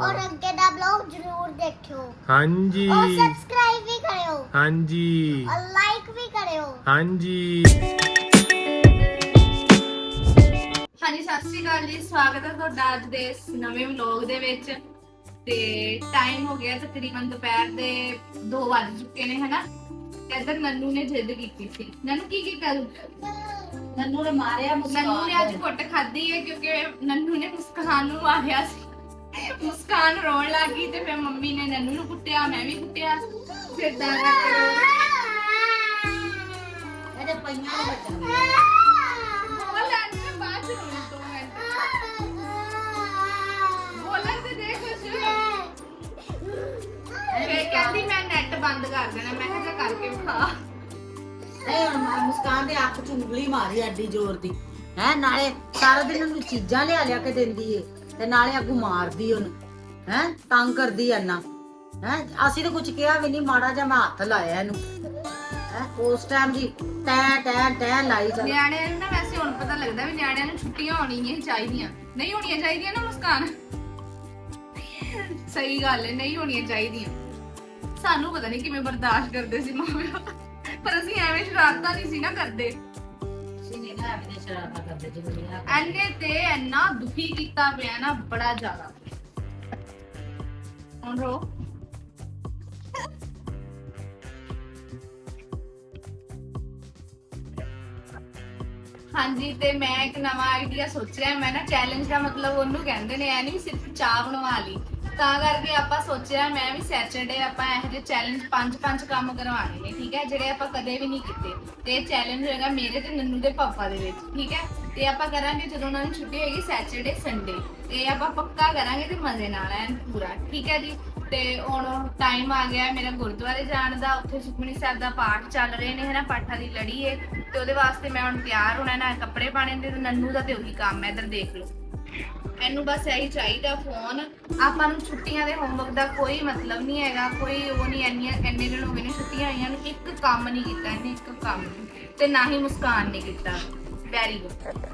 ਔਰ ਅੱਗੇ ਦਾ ਬਲੌਗ ਜ਼ਰੂਰ ਦੇਖਿਓ। ਹਾਂਜੀ। ਔਰ ਸਬਸਕ੍ਰਾਈਬ ਵੀ ਕਰਿਓ। ਹਾਂਜੀ। ਔਰ ਲਾਈਕ ਵੀ ਕਰਿਓ। ਹਾਂਜੀ। ਹਾਂਜੀ ਸਤਿ ਸ਼੍ਰੀ ਅਕਾਲ ਜੀ। ਸਵਾਗਤ ਹੈ ਤੁਹਾਡਾ ਅੱਜ ਦੇ ਇਸ ਨਵੇਂ ਵਲੌਗ ਦੇ ਵਿੱਚ। ਤੇ ਟਾਈਮ ਹੋ ਗਿਆ ਤਕਰੀਬਨ ਦੁਪਹਿਰ ਦੇ 2 ਵੱਜ ਚੁੱਕੇ ਨੇ ਹਨਾ? ਤੇ ਇੱਧਰ ਨੰਨੂ ਨੇ ਜਿੱਦ ਕੀਤੀ ਸੀ। ਨੰਨੂ ਕੀ ਕੀਤਾ ਤੂੰ? ਨੰਨੂ ਨੇ ਮਾਰਿਆ ਨੰਨੂ ਨੇ ਅੱਜ ਕੁੱਟ ਖਾਧੀ ਹੈ ਕਿਉਂਕਿ ਨੰਨੂ ਨੇ ਮੁਸਕਾਨ ਨੂੰ ਮਾਰਿਆ ਸੀ। ਮੁਸਕਾਨ ਰੋਣ ਲੱਗੀ ਤੇ ਫਿਰ ਮੰਮੀ ਨੇ ਨੰਨੂ ਨੂੰ ਕੁੱਟਿਆ ਮੈਂ ਵੀ ਕੁੱਟਿਆ। ਫਿਰ ਤਾਂ ਕਰਕੇ ਰੋ- ਇਹਦੇ ਪਈਆਂ ਨੂੰ ਬੱਚਾ ਬੋਲ ਨੰਨੂ ਨੇ ਬਾਅਦ ਚ ਰੋਣਾ ਦੋ ਮਿੰਟ। ਬੋਲਣ ਤੇ ਦੇ ਕੁਛ। ਫਿਰ ਕਹਿੰਦੀ ਮੈਂ ਨੈਟ ਬੰਦ ਕਰ ਦੇਣਾ ਮੈਂ ਕਿਹਾ ਜਾ ਕਰਕੇ ਵਿਖਾ ਇਹ ਹੁਣ ਮੈਂ ਮੁਸਕਾਨ ਦੇ ਅੱਖ ਚ ਉਂਗਲੀ ਮਾਰੀ ਐਡੀ ਜ਼ੋਰ ਦੀ। ਹੈ ਨਾਲੇ ਸਾਰਾ ਦਿਨ ਉਹਨੂੰ ਚੀਜ਼ਾਂ ਲਿਆ ਲਿਆ ਕੇ ਦਿੰਦੀ ਏ। ਤੇ ਨਾਲੇ ਅੱਗੂ ਮਾਰਦੀ ਉਹਨੂੰ, ਹੈ, ਤੰਗ ਕਰਦੀ ਐਨਾ ਹੈ, ਅਸੀਂ ਤਾਂ ਕੁਝ ਕਿਹਾ ਵੀ ਨਹੀਂ, ਮਾੜਾ ਜਿਹਾ ਮੈਂ ਹੱਥ ਲਾਇਆ ਇਹਨੂੰ। ਹੈ, ਉਸ ਟਾਈਮ ਦੀ ਟੈ ਟੈ ਟੈ ਲਾਈ ਚੱਲ ਨਿਆਣਿਆਂ ਨੂੰ ਨਾ ਵੈਸੇ ਹੁਣ ਪਤਾ ਲੱਗਦਾ ਵੀ ਨਿਆਣਿਆਂ ਨੂੰ ਛੁੱਟੀਆਂ ਹੋਣੀਆਂ ਹੀ ਚਾਹੀਦੀਆਂ। ਨਹੀਂ ਹੋਣੀਆਂ ਚਾਹੀਦੀਆਂ ਨਾ ਮੁਸਕਾਨ। ਸਹੀ ਗੱਲ ਹੈ, ਨਹੀਂ ਹੋਣੀਆਂ ਚਾਹੀਦੀਆਂ। ਸਾਨੂੰ ਪਤਾ ਨਹੀਂ ਕਿਵੇਂ ਬਰਦਾਸ਼ਤ ਕਰਦੇ ਸੀ ਮਾਪੇ ਪਰ ਅਸੀਂ ਐਵੇਂ ਸ਼ਰਾਰਤਾਂ ਨਹੀਂ ਸੀ ਨਾ ਕਰਦੇ। ਅਸੀਂ ਨਹੀਂ ਸ਼ਰਾਰਤਾਂ ਕਰਦੇ ਜਿਵੇਂ ਐਨੇ ਤੇ ਇੰਨਾ ਦੁਖੀ ਕੀਤਾ ਪਿਆ ਨਾ ਬੜਾ ਜ਼ਿਆਦਾ। ਹੁਣ ਰੋ। ਹਾਂਜੀ, ਤੇ ਮੈਂ ਇੱਕ ਨਵਾਂ ਆਈਡੀਆ ਸੋਚਿਆ ਮੈਂ ਨਾ ਚੈਲੰਜ ਦਾ ਮਤਲਬ ਉਹਨੂੰ ਕਹਿੰਦੇ ਨੇ ਐ ਨਹੀਂ ਸਿਰਫ ਚਾਹ ਬਣਵਾ ਲਈ। ਤਾਂ ਕਰਕੇ ਆਪਾਂ ਸੋਚਿਆ, ਮੈਂ ਵੀ ਸੈਚਰਡੇ ਆਪਾਂ ਇਹੋ ਜਿਹੇ ਚੈਲੰਜ ਪੰਜ ਪੰਜ ਕੰਮ ਕਰਵਾਉਣੇ ਨੇ, ਠੀਕ ਹੈ? ਜਿਹੜੇ ਆਪਾਂ ਕਦੇ ਵੀ ਨਹੀਂ ਕੀਤੇ। ਤੇ ਇਹ ਚੈਲੰਜ ਹੋਏਗਾ ਮੇਰੇ ਤੇ ਨੰਨੂ ਦੇ ਪਾਪਾ ਦੇ ਵਿੱਚ, ਠੀਕ ਹੈ? ਤੇ ਆਪਾਂ ਕਰਾਂਗੇ ਜਦੋਂ ਉਹਨਾਂ ਨੂੰ ਛੁੱਟੀ ਹੋਏਗੀ ਸੈਚਰਡੇ ਸੰਡੇ ਤੇ ਆਪਾਂ ਪੱਕਾ ਕਰਾਂਗੇ ਤੇ ਮਜ਼ੇ ਨਾਲ ਐਨ ਪੂਰਾ, ਠੀਕ ਹੈ ਜੀ? ਤੇ ਹੁਣ ਟਾਈਮ ਆ ਗਿਆ ਮੇਰਾ ਗੁਰਦੁਆਰੇ ਜਾਣ ਦਾ, ਉੱਥੇ ਸੁਖਮਨੀ ਸਾਹਿਬ ਦਾ ਪਾਠ ਚੱਲ ਰਹੇ ਨੇ, ਹਨਾ? ਪਾਠਾਂ ਦੀ ਲੜੀ ਏ। ਤੇ ਉਹਦੇ ਵਾਸਤੇ ਮੈਂ ਹੁਣ ਤਿਆਰ ਹੋਣਾ, ਨਾ ਕੱਪੜੇ ਪਾਣੇ ਤੇ ਨੰਨੂ ਦਾ ਤੇ ਉਹੀ ਕੰਮ ਹੈ, ਇੱਧਰ ਦੇਖ ਲਓ। ਇਹਨੂੰ ਬਸ ਇਹੀ ਚਾਹੀਦਾ ਫੋਨ ਆਪਾਂ ਨੂੰ ਛੁੱਟੀਆਂ ਦੇ ਹੋਮਵਰਕ ਦਾ ਕੋਈ ਮਤਲਬ ਨਹੀਂ ਹੈਗਾ, ਕੋਈ ਉਹ ਨਹੀਂ, ਇੰਨੀਆਂ, ਇੰਨੇ ਦਿਨ ਹੋ ਗਏ ਨੇ ਛੁੱਟੀਆਂ ਆਈਆਂ ਨੂੰ, ਇੱਕ ਕੰਮ ਨਹੀਂ ਕੀਤਾ ਇਹਨੇ, ਇੱਕ ਕੰਮ। ਨਹੀਂ। ਤੇ ਨਾ ਹੀ ਮੁਸਕਾਨ ਨੇ ਕੀਤਾ। ਵੈਰੀ ਗੁੱਡ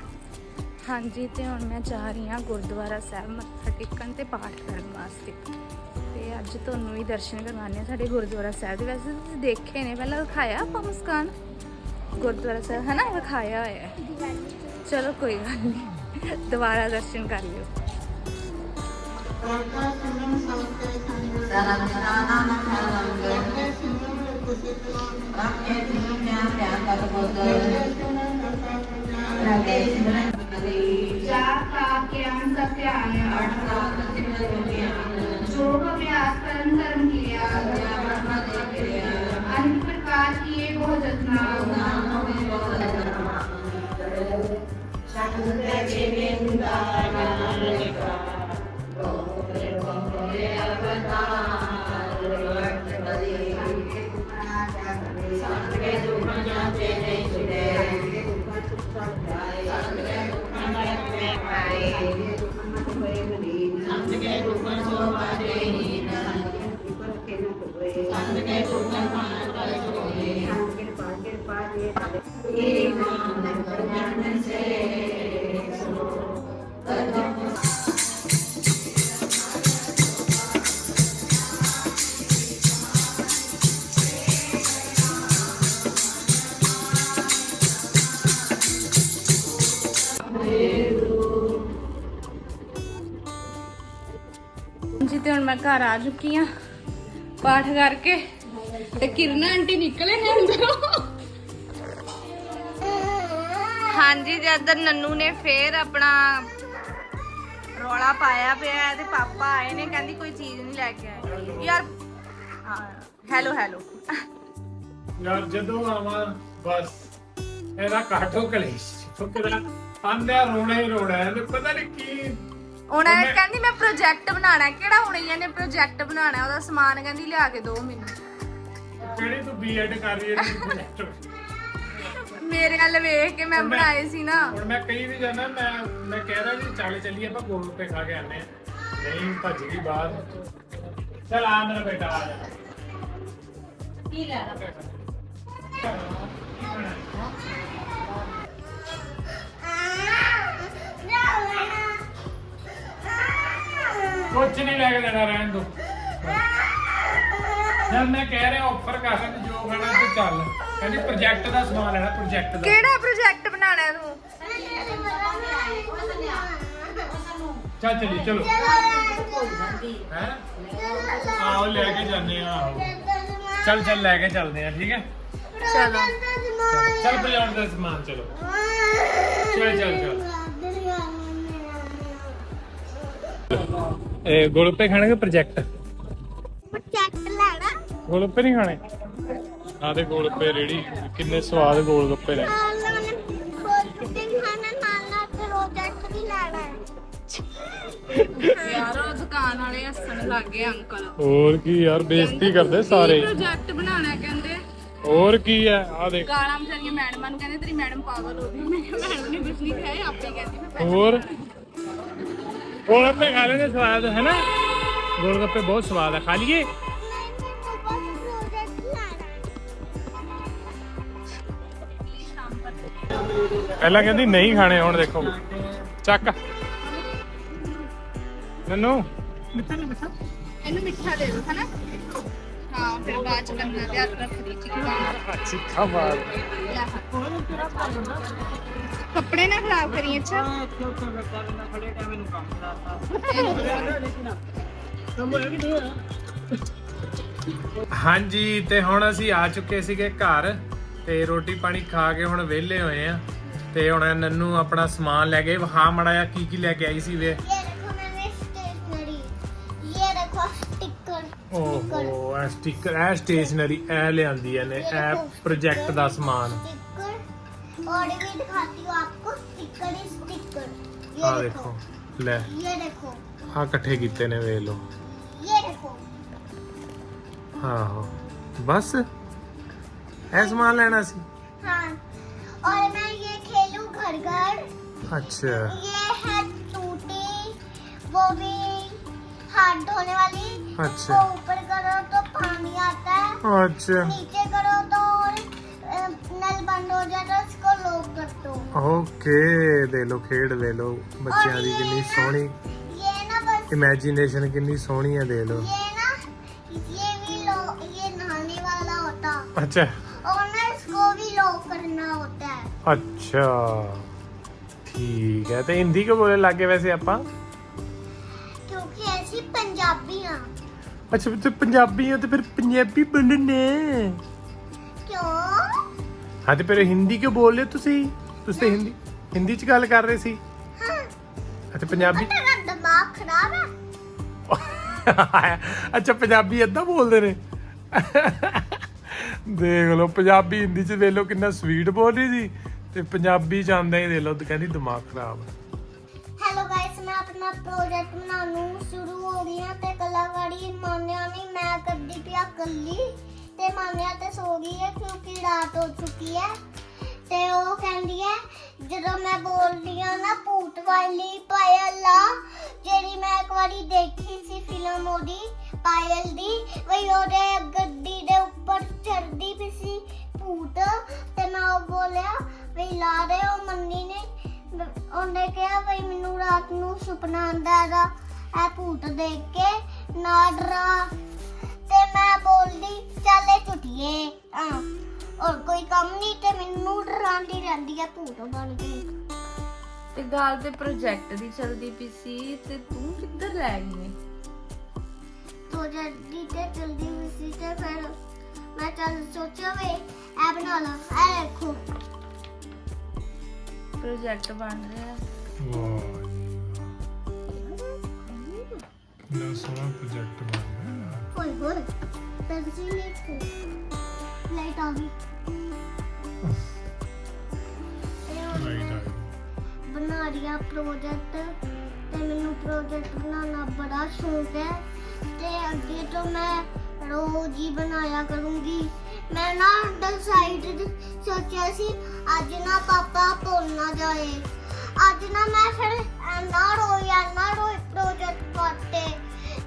ਹਾਂਜੀ, ਤੇ ਹੁਣ ਮੈਂ ਜਾ ਰਹੀ ਹਾਂ ਗੁਰਦੁਆਰਾ ਸਾਹਿਬ, ਮੱਥਾ ਟੇਕਣ ਤੇ ਪਾਠ ਕਰਨ ਵਾਸਤੇ। ਤੇ ਅੱਜ ਤੁਹਾਨੂੰ ਵੀ ਦਰਸ਼ਨ ਕਰਵਾਉਣੇ ਆ ਸਾਡੇ ਗੁਰਦੁਆਰਾ ਸਾਹਿਬ ਦੇ। ਵੈਸੇ ਤੁਸੀਂ ਦੇਖੇ ਨੇ, ਪਹਿਲਾਂ ਵਿਖਾਇਆ ਆਪਾਂ ਮੁਸਕਾਨ? ਗੁਰਦੁਆਰਾ ਸਾਹਿਬ ਹੈ ਨਾ ਵਿਖਾਇਆ ਹੋਇਆ। ਚਲੋ ਕੋਈ ਗੱਲ ਨਹੀਂ। ਦੁਬਾਰਾ ਦਰਸ਼ਨ ਕਰ ਲਿਓ। ਚਾਰ ਕਾ ਗਿਆਨ ਮੈਂ ਘਰ ਆ ਚੁੱਕੀ ਆ ਪਾਠ ਕਰਕੇ ਤੇ ਕਿਰਨਾ ਆਂਟੀ ਨਿਕਲੇ ਨੇ ਅੰਦਰੋਂ। ਹਾਂਜੀ ਇੱਧਰ ਨੰਨੂ ਨੇ ਫੇਰ ਆਪਣਾ ਰੌਲਾ ਪਾਇਆ ਪਿਆ ਤੇ ਪਾਪਾ ਆਏ ਨੇ ਕਹਿੰਦੀ ਕੋਈ ਚੀਜ਼ ਨਹੀਂ ਲੈ ਕੇ ਆਏ। ਯਾਰ ਹਾਂ ਹੈਲੋ ਹੈਲੋ ਯਾਰ ਜਦੋਂ ਆਵਾਂ ਬਸ ਇਹਦਾ ਕਾਟੋ ਕਲੇਸ਼। ਫੁਕਰਾ ਆਂਦਿਆ ਰੋਣਾ ਹੀ ਰੋਣਾ ਹੈ ਤੇ ਪਤਾ ਨਹੀਂ ਕੀ ਹੁਣ ਇਹ ਕਹਿੰਦੀ ਮੈਂ ਪ੍ਰੋਜੈਕਟ ਬਣਾਉਣਾ ਹੈ। ਕਿਹੜਾ ਹੁਣ ਇਹਨੇ ਪ੍ਰੋਜੈਕਟ ਬਣਾਉਣਾ ਹੈ? ਉਹਦਾ ਸਮਾਨ ਕਹਿੰਦੀ ਲਿਆ ਕੇ ਦਿਓ ਮੈਨੂੰ। ਕਿਹੜੀ ਤੂੰ ਬੀਐਡ ਕਰ ਰਹੀ ਹੈ ਤੂੰ project? ਮੇਰੇ ਵੱਲ ਵੇਖ ਕੇ ਮੈਂ ਬਣਾਏ ਸੀ ਨਾ। ਹੁਣ ਮੈਂ ਕਈ ਵੀ ਜਾਣਾ ਮੈਂ ਮੈਂ ਕਹਿ ਰਿਹਾ ਵੀ ਚੱਲ ਚੱਲੀਏ ਆਪਾਂ ਗੋਲ ਗੱਪੇ ਖਾ ਕੇ ਆਨੇ ਆ ਨਹੀਂ ਭੱਜ ਗਈ ਬਾਹਰ। ਚਲ ਆ ਮੇਰਾ ਬੇਟਾ ਆ ਜਾ। ਕੀ ਲੈਣਾ? ਕੁਝ ਨਹੀਂ ਲੈ ਕੇ ਦੇਣਾ ਰਹਿਣ ਦੋ। ਜਦ ਮੈਂ ਕਹਿ ਰਿਹਾ ਆਫਰ ਕਰ ਰਿਹਾ ਜੋ ਖਾਣਾ ਤੂੰ ਚੱਲ। ਕਹਿੰਦੀ ਪ੍ਰੋਜੈਕਟ ਦਾ ਸਮਾਨ ਲੈਣਾ ਪ੍ਰੋਜੈਕਟ ਦਾ। ਕਿਹੜਾ ਪ੍ਰੋਜੈਕਟ ਬਣਾਉਣਾ ਤੂੰ? ਚੱਲ ਚਲੀ ਚਲੋ। ਹੈ? ਆਓ ਲੈ ਕੇ ਜਾਂਦੇ ਆ ਆਓ। ਚੱਲ ਚੱਲ ਲੈ ਕੇ ਚੱਲਦੇ ਆ ਠੀਕ ਹੈ? ਚਲੋ। ਚੱਲ ਪ੍ਰੋਜੈਕਟ ਦਾ ਸਮਾਨ ਚਲੋ। ਚੱਲ ਚੱਲ ਚੱਲ। ਇਹ ਗੋਲਪੇ ਖਾਣੇ ਕਿ ਪ੍ਰੋਜੈਕਟ? ਪ੍ਰੋਜੈਕਟ ਲੈਣਾ। ਗੋਲਪੇ ਨਹੀਂ ਖਾਣੇ? ਆ ਦੇ ਗੋਲਪੇ ਰੇੜੀ ਕਿੰਨੇ ਸਵਾਦ ਗੋਲਗੱਪੇ ਨੇ। ਨਾਲ ਨਾਲ ਖੋਲ ਖਾਣਾ ਨਾਲ ਨਾਲ ਪ੍ਰੋਜੈਕਟ ਵੀ ਲੈਣਾ ਹੈ। ਯਾਰ ਉਹ ਦੁਕਾਨ ਵਾਲੇ ਹੱਸਣ ਲੱਗ ਗਏ ਅੰਕਲ। ਹੋਰ ਕੀ ਯਾਰ ਬੇਇੱਜ਼ਤੀ ਕਰਦੇ ਸਾਰੇ। ਪ੍ਰੋਜੈਕਟ ਬਣਾਉਣਾ ਕਹਿੰਦੇ? ਹੋਰ ਕੀ ਹੈ? ਆ ਦੇਖ। ਗਾਲਾਂ ਵਿਚਾਰੀਆਂ ਮੈਡਮਾਂ ਨੂੰ ਕਹਿੰਦੇ ਤੇਰੀ ਮੈਡਮ ਪਾਗਲ ਹੋ ਗਈ। ਮੈਂ ਕਿਹਾ ਮੈਡਮ ਨੇ ਕੁਝ ਨਹੀਂ ਕਿਹਾ ਆਪੇ ਕਹਿੰਦੀ ਮੈਂ ਪੈਸੇ ਹੋਰ? ਗੋਲਗੱਪੇ ਖਾ ਲੈਣੇ ਸਵਾਦ ਹੈ ਨਾ ਗੋਲਗੱਪੇ ਬਹੁਤ ਸਵਾਦ ਹੈ ਖਾ ਲਈਏ? ਪਹਿਲਾਂ ਕਹਿੰਦੀ ਨਹੀਂ ਖਾਣੇ, ਹੁਣ ਦੇਖੋ। ਚੱਕ। ਨਨੂ? ਇਹਨੂੰ ਮਿੱਠਾ ਦੇ ਦਿਓ, ਹਨਾ? ਹਾਂ ਫਿਰ ਬਾਅਦ ਚ ਹੱਥ ਚਿੱਕਾ ਕੱਪੜੇ ਨਾ ਖਰਾਬ ਕਰੀ ਅੱਛਾ। ਹਾਂਜੀ ਤੇ ਹੁਣ ਅਸੀਂ ਆ ਚੁੱਕੇ ਸੀਗੇ ਘਰ ਤੇ ਰੋਟੀ ਪਾਣੀ ਖਾ ਕੇ ਹੁਣ ਵਿਹਲੇ ਹੋਏ ਆ। ਤੇ ਹੁਣ ਨੰਨੂ ਆਪਣਾ ਸਮਾਨ ਲੈ ਕੇ ਵਹਾ ਮੜਾਇਆ ਕੀ ਕੀ ਲੈ ਕੇ ਆਈ ਸੀ ਵੇ? ਓਹੋ ਇਹ ਸਟicker ਇਹ ਸਟੇਸ਼ਨਰੀ ਇਹ ਲਿਆਂਦੀ ਨੇ ਇਹ ਪ੍ਰੋਜੈਕਟ ਦਾ ਸਮਾਨ स्टिकर और भी दिखाती हूँ आपको स्टिकर ही स्टिकर ये ਆ देखो ਦੇਖੋ ਲੈ ये देखो ਆ ਇਕੱਠੇ ਕੀਤੇ ਨੇ ਵੇਖ ਲਓ ये देखो ਆਹੋ ਬਸ ਇਹ ਸਮਾਨ ਲੈਣਾ ਸੀ हाँ और मैं ये खेलूं घर घर ਅੱਛਾ ये है टूटी वो भी हाथ धोने वाली अच्छा। तो ऊपर करो तो पानी आता है। अच्छा। नीचे करो तो नल बंद हो जाता तो है उसको लॉक कर दो। ओके दे लो खेड ले लो बच्चियाँ दी कितनी सोहनी। ये ना बस इमेजिनेशन कितनी सोहनी है दे लो। अच्छा। और ना इसको भी लॉक करना होता है। अच्छा। ठीक है तो हिंदी को बोले लागे वैसे ਆਪਾਂ ਅਸੀਂ ਪੰਜਾਬੀ ਹਾਂ ਅੱਛਾ ਤੇ ਪੰਜਾਬੀ ਆ ਤੇ ਫਿਰ ਪੰਜਾਬੀ ਬੋਲਣੇ ਕਿਉਂ? ਹਾਂ ਤੇ ਫਿਰ ਹਿੰਦੀ ਕਿਉਂ ਬੋਲ ਰਹੇ ਤੁਸੀਂ? ਤੁਸੀਂ ਹਿੰਦੀ ਹਿੰਦੀ ਚ ਗੱਲ ਕਰ ਰਹੇ ਸੀ। ਹਾਂ। ਅੱਛਾ ਪੰਜਾਬੀ ਤੇਰਾ ਦਿਮਾਗ ਖਰਾਬ ਹੈ? ਅੱਛਾ ਪੰਜਾਬੀ ਏਦਾਂ ਬੋਲਦੇ ਨੇ। ਦੇਖ ਲਓ ਪੰਜਾਬੀ ਹਿੰਦੀ ਚ ਦੇਖ ਲਓ ਕਿੰਨਾ ਸਵੀਟ ਬੋਲ ਰਹੀ ਸੀ ਤੇ ਪੰਜਾਬੀ ਚ ਆਂਦਾ ਹੀ ਦੇਖ ਲਓ ਤੇ ਕਹਿੰਦੀ ਦਿਮਾਗ ਖਰਾਬ ਹੈ। ਮੈਂ ਆਪਣਾ ਪ੍ਰੋਜੈਕਟ ਬਣਾਉਣ ਨੂੰ ਸ਼ੁਰੂ ਹੋ ਗਈ ਹਾਂ ਤੇ ਕਲਾਕਾਰੀ ਮਾਨਿਆ ਨਹੀਂ ਮੈਂ ਕਰਦੀ ਪਿਆ ਕੱਲੀ ਤੇ ਮਾਨਿਆ ਤੇ ਸੋ ਗਈ ਹੈ ਕਿਉਂਕਿ ਰਾਤ ਹੋ ਚੁੱਕੀ ਹੈ ਤੇ ਉਹ ਕਹਿੰਦੀ ਹੈ, ਜਦੋਂ ਮੈਂ ਬੋਲਦੀ ਆ ਨਾ ਭੂਤ ਵਾਲੀ ਪਾਇਲਾ ਜਿਹੜੀ ਮੈਂ ਇੱਕ ਵਾਰੀ ਦੇਖੀ ਸੀ ਫਿਲਮ ਉਹਦੀ, ਪਾਇਲ ਦੀ ਵਈ ਉਹਦੇ ਗੱਡੀ ਦੇ ਉੱਪਰ ਚੜਦੀ ਪਈ ਸੀ ਭੂਤ ਤੇ ਮੈਂ ਉਹ ਬੋਲਿਆ ਵੀ ਲਾ ਰਹੇ ਉਹ ਮੰਨੀ ਨੇ ਉਹਨੇ ਕਿਹਾ ਬਈ ਮੈਨੂੰ ਰਾਤ ਨੂੰ ਸੁਪਨਾ ਆਂਦਾ ਹੈਗਾ ਇਹ ਭੂਤ ਦੇਖ ਕੇ ਨਾ ਡਰਾ। ਤੇ ਮੈਂ ਬੋਲਦੀ ਚੱਲੇ ਝੁੱਟੀਏ ਹਾਂ ਔਰ ਕੋਈ ਕੰਮ ਨਹੀਂ ਤੇ ਮੈਨੂੰ ਡਰਾਉਂਦੀ ਰਹਿੰਦੀ ਹੈ ਭੂਤ ਬਣ ਕੇ। ਤੇ ਗੱਲ ਤੇ ਪ੍ਰੋਜੈਕਟ ਦੀ ਚਲਦੀ ਪਈ ਸੀ ਤੇ ਤੂੰ ਕਿੱਧਰ ਲੈ ਗਈ? ਤੋ ਜਲਦੀ ਤੇ ਜਲਦੀ ਹੋਈ ਸੀ ਤੇ ਫਿਰ ਮੈਂ ਚੱਲ ਸੋਚਿਆ ਵੇ ਇਹ ਬਣਾ ਲਾ ਇਹ ਦੇਖੋ। ਪ੍ਰੋਜੈਕਟ ਬਣ ਰਿਹਾ ਵਾਹ ਕਿੰਨਾ ਸੋਹਣਾ ਪ੍ਰੋਜੈਕਟ ਬਣਿਆ ਓਏ ਹੋਏ ਪੈਨਸਿਲ ਇੱਕ ਲਾਈਟ ਆ ਗਈ। ਰਾਈਟ ਆ ਬਣਾ ਰਹੀ ਆ ਪ੍ਰੋਜੈਕਟ। ਤੇ ਮੈਨੂੰ ਪ੍ਰੋਜੈਕਟ ਬਣਾਉਣਾ ਬੜਾ ਸ਼ੌਕ ਹੈ। ਤੇ ਅੱਗੇ ਤੋਂ ਮੈਂ ਰੋਜ਼ ਹੀ ਬਣਾਇਆ ਕਰੂੰਗੀ। ਮੈਂ ਨਾ ਡਿਸਾਈਡ ਸੋਚਿਆ ਸੀ ਅੱਜ ਨਾ ਪਾਪਾ ਭੁੱਲ ਨਾ ਜਾਏ। ਅੱਜ ਨਾ ਮੈਂ ਫਿਰ ਨਾ ਰੋਇਆ ਨਾ ਰੋਈ ਪ੍ਰੋਜੈਕਟ ਪਾਤੇ।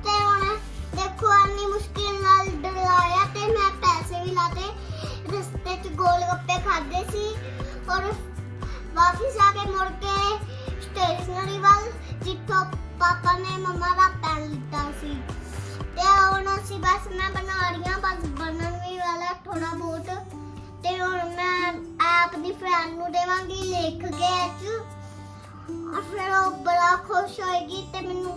ਤੇ ਹੁਣ ਦੇਖੋ ਇੰਨੀ ਮੁਸ਼ਕਿਲ ਨਾਲ ਡਰਾਇਆ ਤੇ ਮੈਂ ਪੈਸੇ ਵੀ ਲਾਤੇ। ਰਸਤੇ 'ਚ ਗੋਲ ਗੱਪੇ ਖਾਦੇ ਸੀ ਔਰ ਵਾਪਿਸ ਆ ਕੇ ਮੁੜ ਕੇ ਸਟੇਸ਼ਨਰੀ ਵੱਲ, ਜਿੱਥੋਂ ਪਾਪਾ ਨੇ ਮਮਾ ਦਾ ਪੈਨ ਬਸ ਮੈਂ ਬਣਾ ਰਹੀ ਹਾਂ, ਬਸ ਬਣਨ ਵੀ ਵਾਲਾ ਬਹੁਤ ਤੇ ਹੁਣ ਮੈਂ ਐਪ ਦੀ ਫਰੈਂਡ ਨੂੰ ਦੇਵਾਂਗੀ ਲਿਖ ਕੇ ਅੱਜ। ਫਿਰ ਉਹ ਬੜਾ ਖੁਸ਼ ਹੋਏਗੀ ਤੇ ਮੈਨੂੰ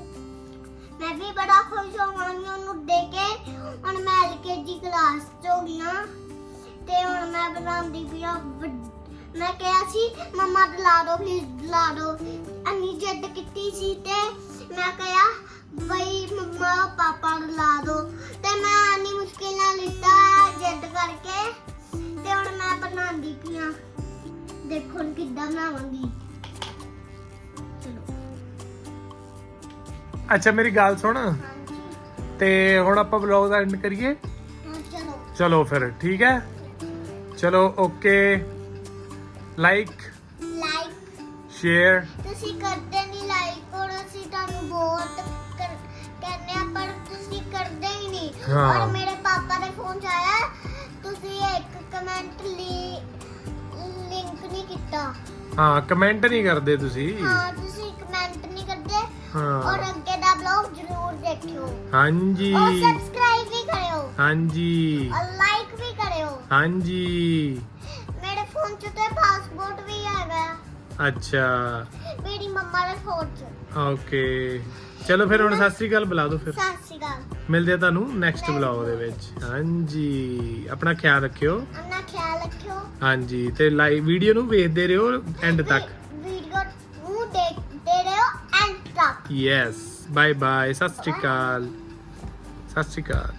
ਮੈਂ ਵੀ ਬੜਾ ਖੁਸ਼ ਹੋਵਾਂਗੀ ਉਹਨੂੰ ਦੇ ਕੇ। ਹੁਣ ਮੈਂ ਐਲਕੇਜੀ ਕਲਾਸ ਚ ਹੋ ਗਈ ਹਾਂ। ਤੇ ਹੁਣ ਮੈਂ ਬਣਾਉਂਦੀ ਵੀ ਆ ਮੈਂ ਕਿਹਾ ਸੀ, ਮੰਮਾ, ਦਿਲਾ ਦਿਓ ਪਲੀਜ਼ ਦਿਲਾ ਦਿਓ ਅੰਨੀ ਜਿੱਦ ਕੀਤੀ ਸੀ ਤੇ ਮੈਂ ਕਿਹਾ ਬਈ ਮੰਮਾ ਪਾਪਾ ਨੂੰ ਲਾ ਦਿਓ ਤੇ ਮੈਂ ਅੰਨੀ ਮੁਸ਼ਕਿਲ ਨਾਲ ਲਿੱਤਾ ਜਿੱਦ ਕਰਕੇ ਤੇ ਹੁਣ ਮੈਂ ਬਣਾਉਂਦੀ ਪਈ ਆ। ਦੇਖੋ ਹੁਣ ਕਿੱਦਾਂ ਬਣਾਵਾਂਗੀ। ਚਲੋ। ਅੱਛਾ ਮੇਰੀ ਗੱਲ ਸੁਣ। ਹਾਂਜੀ। ਤੇ ਹੁਣ ਆਪਾਂ ਵਲੌਗ ਦਾ ਐਂਡ ਕਰੀਏ? ਹਾਂ ਚਲੋ। ਚਲੋ ਫਿਰ ਠੀਕ ਹੈ? ਚਲੋ ਓਕੇ ਲਾਈਕ ਲਾਈਕ ਸ਼ੇਅਰ ਤੁਸੀਂ ਕਰਦੇ ਹੀ। ਨਹੀਂ ਹਾਂ। ਔਰ ਮੇਰੇ ਪਾਪਾ ਦੇ ਫੋਨ 'ਚ ਆਇਆ ਤੁਸੀਂ ਇੱਕ ਕਮੈਂਟ ਲਿੰਕ ਨਹੀਂ ਕੀਤਾ। ਹਾਂ ਕਮੈਂਟ ਨਹੀਂ ਕਰਦੇ ਤੁਸੀਂ। ਹਾਂ ਤੁਸੀਂ ਕਮੈਂਟ ਨਹੀਂ ਕਰਦੇ। ਹਾਂ। ਔਰ ਅੱਗੇ ਦਾ ਬਲੌਗ ਜ਼ਰੂਰ ਦੇਖਿਓ। ਹਾਂਜੀ। ਔਰ ਸਬਸਕ੍ਰਾਈਬ ਵੀ ਕਰਿਓ। ਹਾਂਜੀ। ਔਰ ਲਾਈਕ ਵੀ ਕਰਿਓ। ਹਾਂਜੀ। ਮੇਰੇ ਫੋਨ 'ਚ ਤੇ ਪਾਸਪੋਰਟ ਵੀ ਹੈਗਾ। ਅੱਛਾ। ਮੇਰੀ ਮੰਮਾ ਦੇ ਫੋਨ 'ਚ। ਓਕੇ ਚਲੋ ਫਿਰ ਹੁਣ ਸਤਿ ਸ੍ਰੀ ਅਕਾਲ ਬੁਲਾ ਦਿਓ ਫਿਰ। ਸਤਿ ਸ਼੍ਰੀ ਅਕਾਲ। ਮਿਲਦੇ ਆ ਤੁਹਾਨੂੰ ਨੈਕਸਟ ਵਲੌਗ ਦੇ ਵਿੱਚ। ਹਾਂਜੀ ਆਪਣਾ ਖਿਆਲ ਰੱਖਿਓ। ਆਪਣਾ ਖਿਆਲ ਰੱਖਿਓ। ਹਾਂਜੀ ਤੇ ਲਾਈਵ ਵੀਡੀਓ ਨੂੰ ਵੇਖਦੇ ਰਹੋ ਐਂਡ ਤੱਕ। ਵੀਡੀਓ ਨੂੰ ਦੇਖਦੇ ਰਹੋ ਐਂਡ ਤੱਕ। Yes bye bye Sat Sri ਅਕਾਲ। ਸਤਿ ਸ੍ਰੀ ਅਕਾਲ।